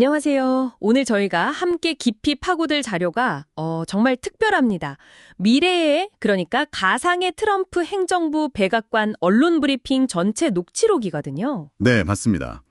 안녕하세요. 오늘 저희가 함께 깊이 파고들 자료가 어, 정말 특별합니다. 미래의 그러니까 가상의 트럼프 행정부 백악관 언론 브리핑 전체 녹취록이거든요. 네, 맞습니다.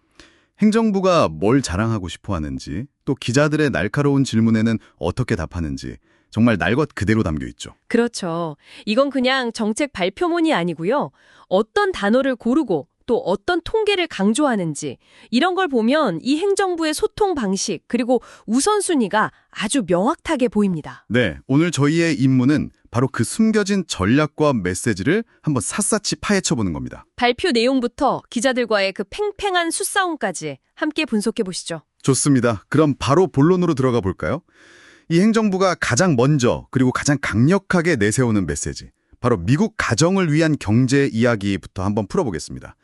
행정부가 뭘 자랑하고 싶어 하는지, 또 기자들의 날카로운 질문에는 어떻게 답하는지, 정말 날 것 그대로 담겨 있죠. 그렇죠. 이건 그냥 정책 발표문이 아니고요. 어떤 단어를 고르고 또 어떤 통계를 강조하는지 이런 걸 보면 이 행정부의 소통 방식 그리고 우선순위가 아주 명확하게 보입니다. 네, 오늘 저희의 임무는 바로 그 숨겨진 전략과 메시지를 한번 샅샅이 파헤쳐보는 겁니다. 발표 내용부터 기자들과의 그 팽팽한 수싸움까지 함께 분석해 보시죠. 좋습니다. 그럼 바로 본론으로 들어가 볼까요? 이 행정부가 가장 먼저 그리고 가장 강력하게 내세우는 메시지, 바로 미국 가정을 위한 경제 이야기부터 한번 풀어보겠습니다.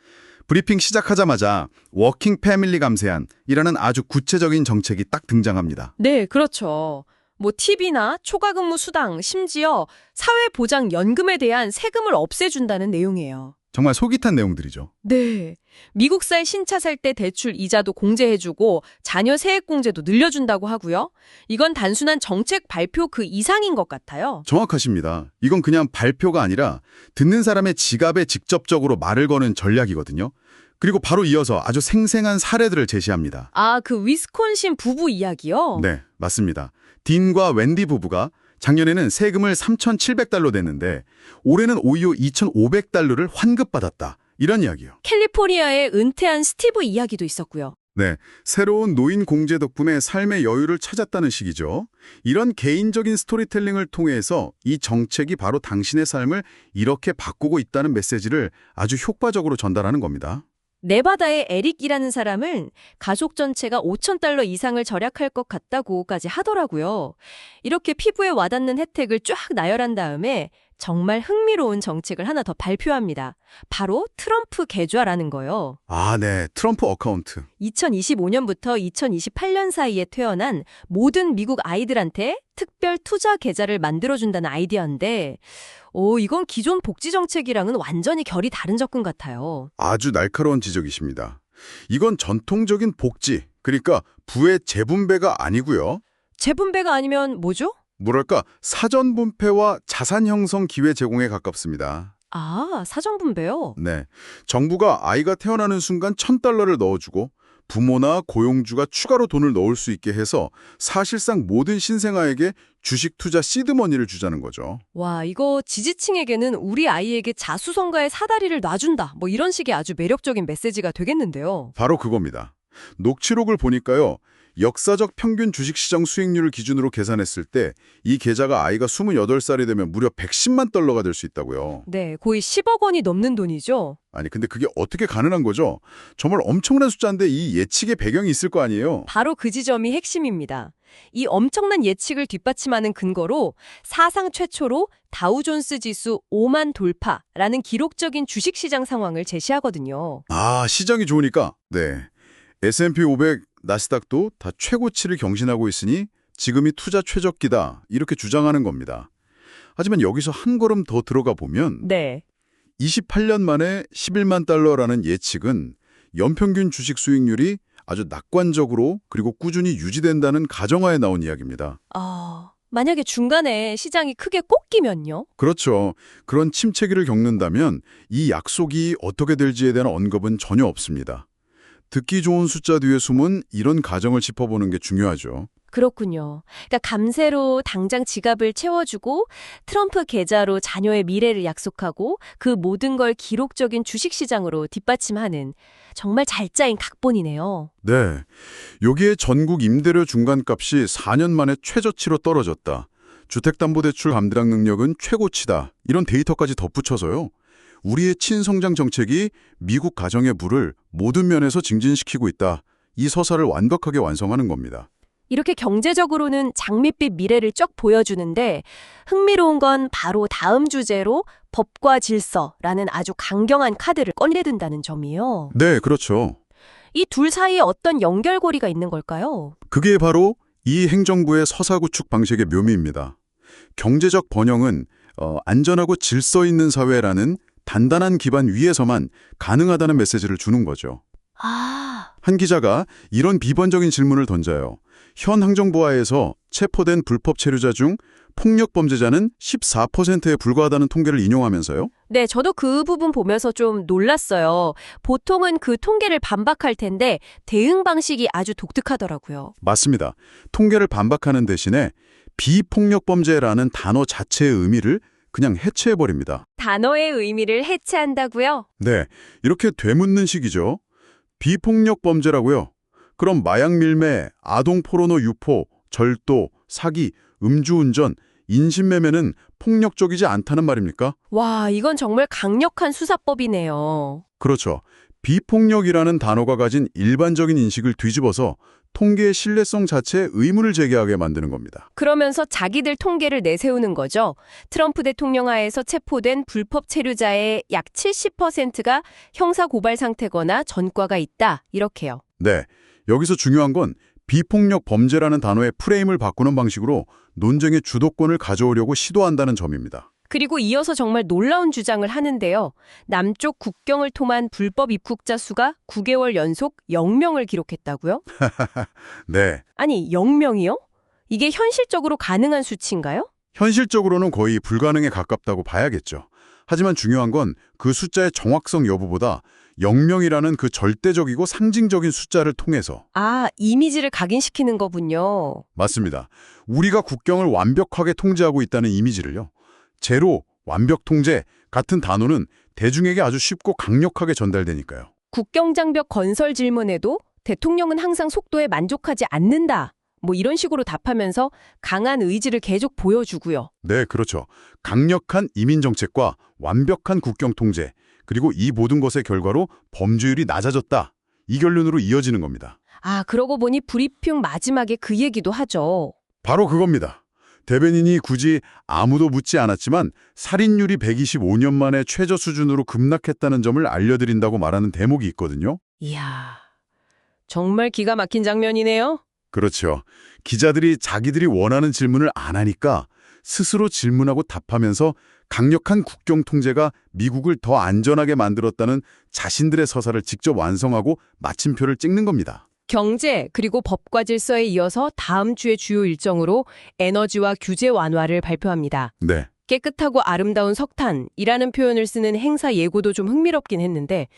브리핑 시작하자마자 워킹 패밀리 감세안이라는 아주 구체적인 정책이 딱 등장합니다. 네, 그렇죠. 뭐 TV나 초과근무 수당, 심지어 사회보장연금에 대한 세금을 없애준다는 내용이에요. 정말 속이 탄 내용들이죠. 네. 미국사에 신차 살 때 대출 이자도 공제해주고 자녀 세액 공제도 늘려준다고 하고요. 이건 단순한 정책 발표 그 이상인 것 같아요. 정확하십니다. 이건 그냥 발표가 아니라 듣는 사람의 지갑에 직접적으로 말을 거는 전략이거든요. 그리고 바로 이어서 아주 생생한 사례들을 제시합니다. 아, 그 위스콘신 부부 이야기요? 네, 맞습니다. 딘과 웬디 부부가 작년에는 세금을 3,700달러 냈는데 올해는 오히려 2,500달러를 환급받았다. 이런 이야기요. 캘리포니아의 은퇴한 스티브 이야기도 있었고요. 네, 새로운 노인 공제 덕분에 삶의 여유를 찾았다는 식이죠. 이런 개인적인 스토리텔링을 통해서 이 정책이 바로 당신의 삶을 이렇게 바꾸고 있다는 메시지를 아주 효과적으로 전달하는 겁니다. 네바다의 에릭이라는 사람은 가족 전체가 5천 달러 이상을 절약할 것 같다고까지 하더라고요. 이렇게 피부에 와닿는 혜택을 쫙 나열한 다음에 정말 흥미로운 정책을 하나 더 발표합니다. 바로 트럼프 계좌라는 거요. 아, 네, 트럼프 어카운트. 2025년부터 2028년 사이에 태어난 모든 미국 아이들한테 특별 투자 계좌를 만들어준다는 아이디어인데, 오, 이건 기존 복지 정책이랑은 완전히 결이 다른 접근 같아요. 아주 날카로운 지적이십니다. 이건 전통적인 복지, 그러니까 부의 재분배가 아니고요. 재분배가 아니면 뭐죠? 뭐랄까 사전 분배와 자산 형성 기회 제공에 가깝습니다. 아, 사정 분배요? 네. 정부가 아이가 태어나는 순간 1000달러를 넣어주고 부모나 고용주가 추가로 돈을 넣을 수 있게 해서 사실상 모든 신생아에게 주식 투자 시드머니를 주자는 거죠. 와, 이거 지지층에게는 우리 아이에게 자수성가의 사다리를 놔준다. 뭐 이런 식의 아주 매력적인 메시지가 되겠는데요. 바로 그겁니다. 녹취록을 보니까요. 역사적 평균 주식시장 수익률을 기준으로 계산했을 때 이 계좌가 아이가 28살이 되면 무려 110만 달러가 될 수 있다고요. 네, 거의 10억 원이 넘는 돈이죠. 아니 근데 그게 어떻게 가능한 거죠? 정말 엄청난 숫자인데 이 예측의 배경이 있을 거 아니에요? 바로 그 지점이 핵심입니다. 이 엄청난 예측을 뒷받침하는 근거로 사상 최초로 다우존스 지수 5만 돌파라는 기록적인 주식시장 상황을 제시하거든요. 아 시장이 좋으니까 네 S&P 500, 나스닥도 다 최고치를 경신하고 있으니 지금이 투자 최적기다 이렇게 주장하는 겁니다. 하지만 여기서 한 걸음 더 들어가 보면 네. 28년 만에 11만 달러라는 예측은 연평균 주식 수익률이 아주 낙관적으로 그리고 꾸준히 유지된다는 가정하에 나온 이야기입니다. 아, 만약에 중간에 시장이 크게 꺾이면요? 그렇죠. 그런 침체기를 겪는다면 이 약속이 어떻게 될지에 대한 언급은 전혀 없습니다. 듣기 좋은 숫자 뒤에 숨은 이런 가정을 짚어보는 게 중요하죠. 그렇군요. 그러니까 감세로 당장 지갑을 채워주고 트럼프 계좌로 자녀의 미래를 약속하고 그 모든 걸 기록적인 주식시장으로 뒷받침하는 정말 잘 짜인 각본이네요. 네. 여기에 전국 임대료 중간값이 4년 만에 최저치로 떨어졌다. 주택담보대출 감당 능력은 최고치다. 이런 데이터까지 덧붙여서요. 우리의 친성장 정책이 미국 가정의 부를 모든 면에서 증진시키고 있다. 이 서사를 완벽하게 완성하는 겁니다. 이렇게 경제적으로는 장밋빛 미래를 쫙 보여주는데 흥미로운 건 바로 다음 주제로 법과 질서라는 아주 강경한 카드를 꺼내든다는 점이에요. 네, 그렇죠. 이 둘 사이에 어떤 연결고리가 있는 걸까요? 그게 바로 이 행정부의 서사구축 방식의 묘미입니다. 경제적 번영은 어, 안전하고 질서 있는 사회라는 단단한 기반 위에서만 가능하다는 메시지를 주는 거죠. 아, 한 기자가 이런 비번적인 질문을 던져요. 현 행정부하에서 체포된 불법 체류자 중 폭력 범죄자는 14%에 불과하다는 통계를 인용하면서요. 네, 저도 그 부분 보면서 좀 놀랐어요. 보통은 그 통계를 반박할 텐데 대응 방식이 아주 독특하더라고요. 맞습니다. 통계를 반박하는 대신에 비폭력 범죄라는 단어 자체의 의미를 그냥 해체해버립니다. 단어의 의미를 해체한다고요? 네, 이렇게 되묻는 식이죠. 비폭력 범죄라고요. 그럼 마약 밀매, 아동 포르노 유포, 절도, 사기, 음주운전, 인신매매는 폭력적이지 않다는 말입니까? 와, 이건 정말 강력한 수사법이네요. 그렇죠. 비폭력이라는 단어가 가진 일반적인 인식을 뒤집어서 통계의 신뢰성 자체에 의문을 제기하게 만드는 겁니다. 그러면서 자기들 통계를 내세우는 거죠. 트럼프 대통령 하에서 체포된 불법 체류자의 약 70%가 형사 고발 상태거나 전과가 있다. 이렇게요. 네, 여기서 중요한 건 비폭력 범죄라는 단어의 프레임을 바꾸는 방식으로 논쟁의 주도권을 가져오려고 시도한다는 점입니다. 그리고 이어서 정말 놀라운 주장을 하는데요. 남쪽 국경을 통한 불법 입국자 수가 9개월 연속 0명을 기록했다고요? 네, 아니, 0명이요? 이게 현실적으로 가능한 수치인가요? 현실적으로는 거의 불가능에 가깝다고 봐야겠죠. 하지만 중요한 건 그 숫자의 정확성 여부보다 0명이라는 그 절대적이고 상징적인 숫자를 통해서 아, 이미지를 각인시키는 거군요. 맞습니다. 우리가 국경을 완벽하게 통제하고 있다는 이미지를요. 제로, 완벽 통제 같은 단어는 대중에게 아주 쉽고 강력하게 전달되니까요. 국경장벽 건설 질문에도 대통령은 항상 속도에 만족하지 않는다. 뭐 이런 식으로 답하면서 강한 의지를 계속 보여주고요. 네, 그렇죠. 강력한 이민 정책과 완벽한 국경 통제, 그리고 이 모든 것의 결과로 범죄율이 낮아졌다. 이 결론으로 이어지는 겁니다. 아, 그러고 보니 브리핑 마지막에 그 얘기도 하죠. 바로 그겁니다. 대변인이 굳이 아무도 묻지 않았지만 살인율이 125년 만에 최저 수준으로 급락했다는 점을 알려드린다고 말하는 대목이 있거든요. 이야, 정말 기가 막힌 장면이네요. 그렇죠. 기자들이 자기들이 원하는 질문을 안 하니까 스스로 질문하고 답하면서 강력한 국경 통제가 미국을 더 안전하게 만들었다는 자신들의 서사를 직접 완성하고 마침표를 찍는 겁니다. 경제 그리고 법과 질서에 이어서 다음 주의 주요 일정으로 에너지와 규제 완화를 발표합니다. 네. 깨끗하고 아름다운 석탄이라는 표현을 쓰는 행사 예고도 좀 흥미롭긴 했는데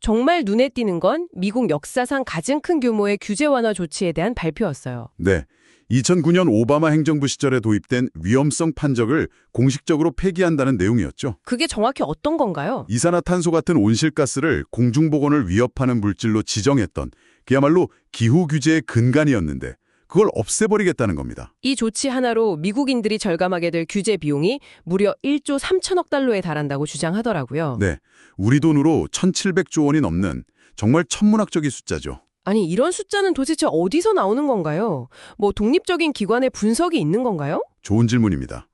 정말 눈에 띄는 건 미국 역사상 가장 큰 규모의 규제 완화 조치에 대한 발표였어요. 네. 2009년 오바마 행정부 시절에 도입된 위험성 판적을 공식적으로 폐기한다는 내용이었죠. 그게 정확히 어떤 건가요? 이산화탄소 같은 온실가스를 공중보건을 위협하는 물질로 지정했던 그야말로 기후 규제의 근간이었는데 그걸 없애버리겠다는 겁니다. 이 조치 하나로 미국인들이 절감하게 될 규제 비용이 무려 1조 3천억 달러에 달한다고 주장하더라고요. 네. 우리 돈으로 1,700조 원이 넘는 정말 천문학적인 숫자죠. 아니 이런 숫자는 도대체 어디서 나오는 건가요? 뭐 독립적인 기관의 분석이 있는 건가요? 좋은 질문입니다.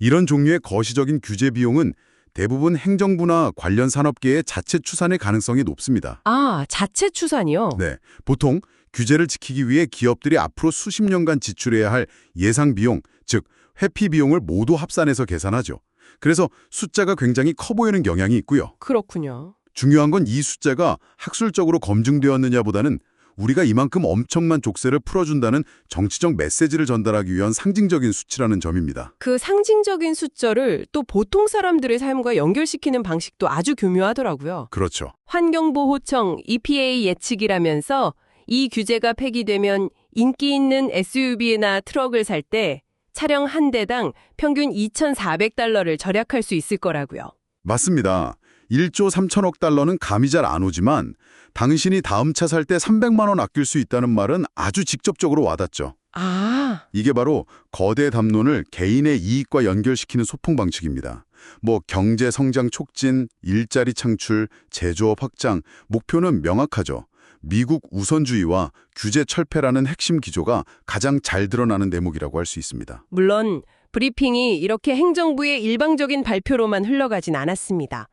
이런 종류의 거시적인 규제 비용은 대부분 행정부나 관련 산업계의 자체 추산의 가능성이 높습니다. 아, 자체 추산이요? 네, 보통 규제를 지키기 위해 기업들이 앞으로 수십 년간 지출해야 할 예상 비용, 즉 회피 비용을 모두 합산해서 계산하죠. 그래서 숫자가 굉장히 커 보이는 경향이 있고요. 그렇군요. 중요한 건 이 숫자가 학술적으로 검증되었느냐보다는 우리가 이만큼 엄청난 족쇄를 풀어준다는 정치적 메시지를 전달하기 위한 상징적인 수치라는 점입니다. 그 상징적인 숫자를 또 보통 사람들의 삶과 연결시키는 방식도 아주 교묘하더라고요. 그렇죠. 환경보호청 EPA 예측이라면서 이 규제가 폐기되면 인기 있는 SUV나 트럭을 살 때 차량 한 대당 평균 2,400달러를 절약할 수 있을 거라고요. 맞습니다. 1조 3천억 달러는 감이 잘 안 오지만 당신이 다음 차 살 때 300만 원 아낄 수 있다는 말은 아주 직접적으로 와닿죠. 아, 이게 바로 거대 담론을 개인의 이익과 연결시키는 소통 방식입니다. 뭐 경제 성장 촉진, 일자리 창출, 제조업 확장, 목표는 명확하죠. 미국 우선주의와 규제 철폐라는 핵심 기조가 가장 잘 드러나는 대목이라고 할 수 있습니다. 물론 브리핑이 이렇게 행정부의 일방적인 발표로만 흘러가진 않았습니다.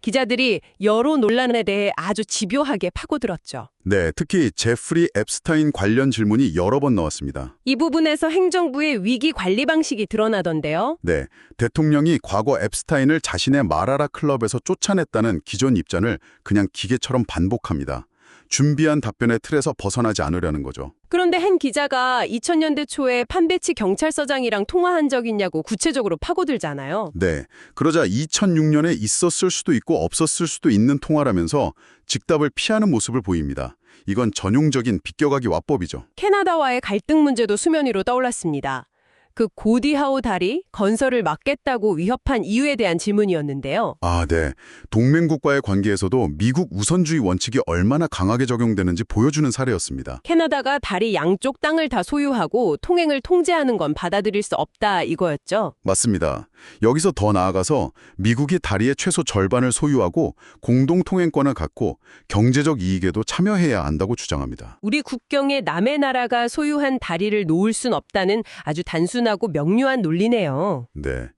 기자들이 여러 논란에 대해 아주 집요하게 파고들었죠. 네, 특히 제프리 앱스타인 관련 질문이 여러 번 나왔습니다. 이 부분에서 행정부의 위기 관리 방식이 드러나던데요. 네, 대통령이 과거 앱스타인을 자신의 마라라 클럽에서 쫓아냈다는 기존 입장을 그냥 기계처럼 반복합니다. 준비한 답변의 틀에서 벗어나지 않으려는 거죠. 그런데 한 기자가 2000년대 초에 판배치 경찰서장이랑 통화한 적 있냐고 구체적으로 파고들잖아요. 네. 그러자 2006년에 있었을 수도 있고 없었을 수도 있는 통화라면서 직답을 피하는 모습을 보입니다. 이건 전용적인 비껴가기 와법이죠. 캐나다와의 갈등 문제도 수면 위로 떠올랐습니다. 그 고디하우 달이 건설을 막겠다고 위협한 이유에 대한 질문이었는데요. 아, 네. 동맹국과의 관계에서도 미국 우선주의 원칙이 얼마나 강하게 적용되는지 보여주는 사례였습니다. 캐나다가 다리 양쪽 땅을 다 소유하고 통행을 통제하는 건 받아들일 수 없다 이거였죠. 맞습니다. 여기서 더 나아가서 미국이 다리의 최소 절반을 소유하고 공동 통행권을 갖고 경제적 이익에도 참여해야 한다고 주장합니다. 우리 국경에 남의 나라가 소유한 다리를 놓을 순 없다는 아주 단순 하고 명료한 논리네요. 네.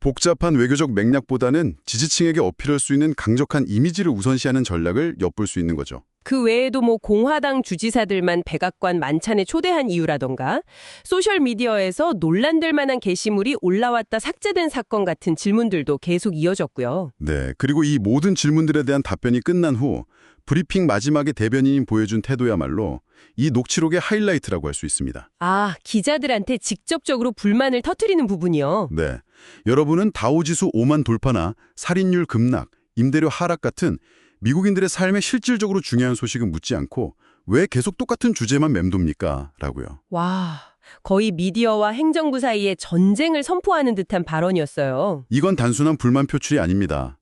복잡한 외교적 맥락보다는 지지층에게 어필할 수 있는 강력한 이미지를 우선시하는 전략을 엿볼 수 있는 거죠. 그 외에도 뭐 공화당 주지사들만 백악관 만찬에 초대한 이유라던가 소셜 미디어에서 논란될 만한 게시물이 올라왔다 삭제된 사건 같은 질문들도 계속 이어졌고요. 네. 그리고 이 모든 질문들에 대한 답변이 끝난 후 브리핑 마지막에 대변인이 보여준 태도야말로 이 녹취록의 하이라이트라고 할 수 있습니다. 아, 기자들한테 직접적으로 불만을 터뜨리는 부분이요. 네. 여러분은 다우지수 5만 돌파나 살인율 급락, 임대료 하락 같은 미국인들의 삶에 실질적으로 중요한 소식은 묻지 않고 왜 계속 똑같은 주제만 맴돕니까? 라고요. 와, 거의 미디어와 행정부 사이에 전쟁을 선포하는 듯한 발언이었어요. 이건 단순한 불만 표출이 아닙니다.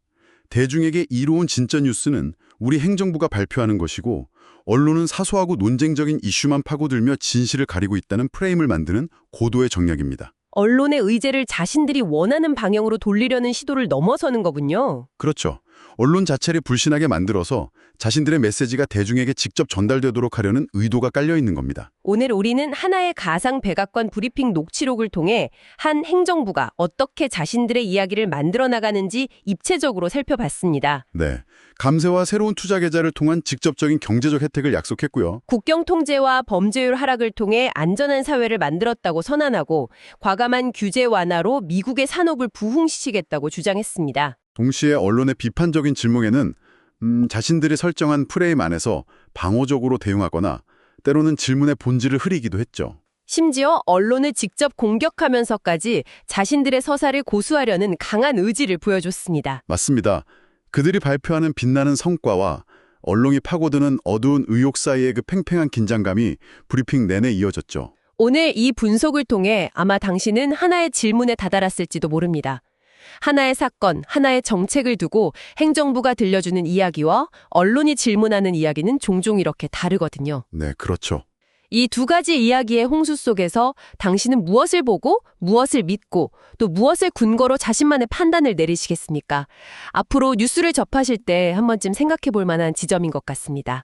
대중에게 이로운 진짜 뉴스는 우리 행정부가 발표하는 것이고 언론은 사소하고 논쟁적인 이슈만 파고들며 진실을 가리고 있다는 프레임을 만드는 고도의 정략입니다. 언론의 의제를 자신들이 원하는 방향으로 돌리려는 시도를 넘어서는 거군요. 그렇죠. 언론 자체를 불신하게 만들어서 자신들의 메시지가 대중에게 직접 전달되도록 하려는 의도가 깔려 있는 겁니다. 오늘 우리는 하나의 가상 백악관 브리핑 녹취록을 통해 한 행정부가 어떻게 자신들의 이야기를 만들어 나가는지 입체적으로 살펴봤습니다. 네. 감세와 새로운 투자 계좌를 통한 직접적인 경제적 혜택을 약속했고요. 국경 통제와 범죄율 하락을 통해 안전한 사회를 만들었다고 선언하고 과감한 규제 완화로 미국의 산업을 부흥시키겠다고 주장했습니다. 동시에 언론의 비판적인 질문에는 음, 자신들이 설정한 프레임 안에서 방어적으로 대응하거나 때로는 질문의 본질을 흐리기도 했죠. 심지어 언론을 직접 공격하면서까지 자신들의 서사를 고수하려는 강한 의지를 보여줬습니다. 맞습니다. 그들이 발표하는 빛나는 성과와 언론이 파고드는 어두운 의혹 사이의 그 팽팽한 긴장감이 브리핑 내내 이어졌죠. 오늘 이 분석을 통해 아마 당신은 하나의 질문에 다다랐을지도 모릅니다. 하나의 사건, 하나의 정책을 두고 행정부가 들려주는 이야기와 언론이 질문하는 이야기는 종종 이렇게 다르거든요. 네, 그렇죠. 이 두 가지 이야기의 홍수 속에서 당신은 무엇을 보고 무엇을 믿고 또 무엇을 근거로 자신만의 판단을 내리시겠습니까? 앞으로 뉴스를 접하실 때 한 번쯤 생각해 볼 만한 지점인 것 같습니다.